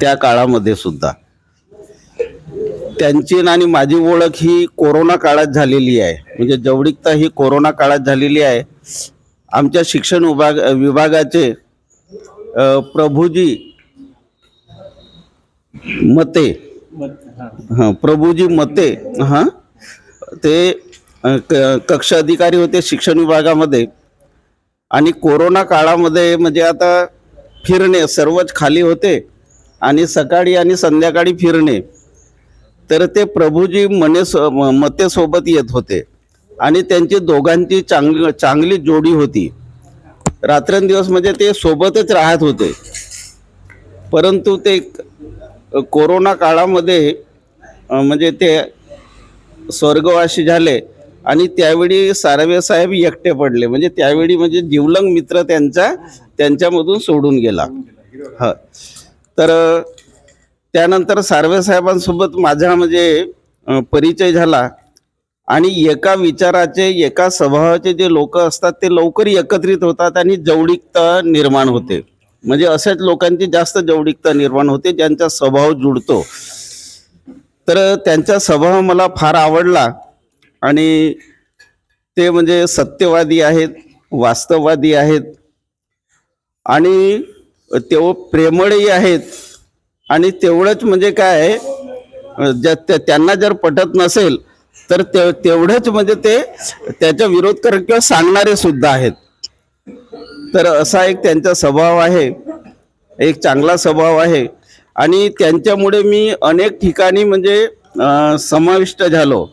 त्या काळामध्ये सुद्धा. त्यांची आणि माझी ओळख ही कोरोना काळात झालेली आहे. म्हणजे जवळिकता ही कोरोना काळात झालेली आहे. आमच्या शिक्षण विभाग विभागाचे प्रभूजी मते हां प्रभूजी मते हां ते क- कक्ष अधिकारी होते शिक्षण विभागामध्ये. आणि कोरोना काळामध्ये म्हणजे आता फिरणे सर्वच खाली होते. आणि सकाळी आणि संध्याकाळी फिरणे तर ते प्रभूजी मने सो म- येत होते. आणि त्यांची दोघांची चांगली चांगली जोडी होती. रात्रंदिवस म्हणजे ते सोबतच राहत होते. परंतु ते कोरोना काळामध्ये म्हणजे ते स्वर्गवासी झाले आणि त्यावेळी सारवेसाहेब एकटे पडले. म्हणजे त्यावेळी म्हणजे जिवलंग मित्र त्यांचा त्यांच्यामधून सोडून गेला. हा. तर त्यानंतर सार्वे साहेबांसोबत माझा म्हणजे परिचय झाला. आणि एका विचाराचे एका स्वभावाचे जे लोक असतात ते लवकर एकत्रित होतात आणि जवळीकता निर्माण होते. म्हणजे अशाच लोकांची जास्त जवळीकता निर्माण होते ज्यांचा स्वभाव जुळतो तर त्यांचा स्वभाव मला फार आवडला. आणि ते म्हणजे सत्यवादी आहेत वास्तववादी आहेत. आणि तेव प्रेमळही आहेत. आणि तेवढंच म्हणजे काय ज्या त्या- त्यांना जर पटत नसेल तर ते तेवढंच म्हणजे ते त्याचा विरोध करत किंवा सांगणारे सुद्धा आहेत. तर असा एक त्यांचा स्वभाव आहे. एक चांगला स्वभाव आहे. आणि त्यांच्यामुळे मी अनेक ठिकाणी म्हणजे समाविष्ट झालो.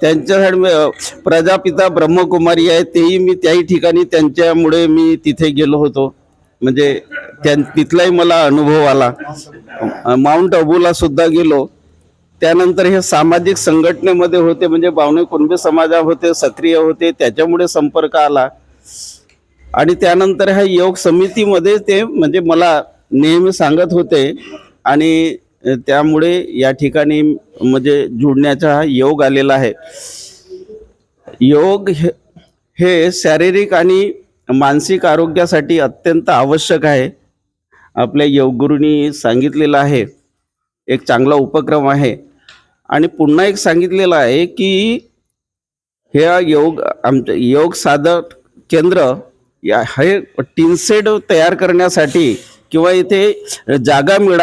त्यांच्यासाठी प्रजापिता ब्रह्मकुमारी आहे तेही मी त्याही ठिकाणी त्यांच्यामुळे मी तिथे गेलो होतो. म्हणजे त्या तिथलाही मला अनुभव आला. माउंट अबूला सुद्धा गेलो. त्यानंतर हे सामाजिक संघटनेमध्ये होते म्हणजे बावणे कुणबी समाजा होते सक्रिय होते त्याच्यामुळे संपर्क आला. आणि त्यानंतर ह्या योग समितीमध्ये ते म्हणजे मला नेहमी सांगत होते आणि त्यामुळे या ठिकाणी म्हणजे जुडण्याचा हा योग आलेला आहे. योग हे हे शारीरिक आणि मानसिक आरोग्यासाठी अत्यंत आवश्यक आहे. आपल्या योगगुरूंनी सांगितलेलं आहे. एक चांगला उपक्रम आहे. आणि पुन्हा एक सांगितलेलं आहे की हे योग आमच्या योग साधक केंद्र या हे टिनसेड तयार करण्यासाठी किंवा इथे जागा मिळा